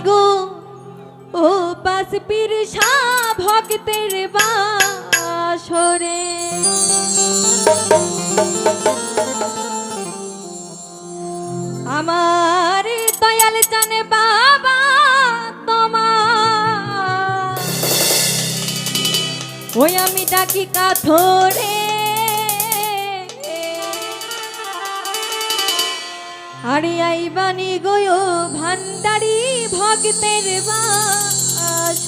গো। ও পাশ পীর শাহ ভক্তের বাসরে। আমার দয়াল জানে বাবা তোমার। ওই আমি ডাকি কাথরে। আরে আইবানি গয় ভান্ডারি ভক্তের বাসরে।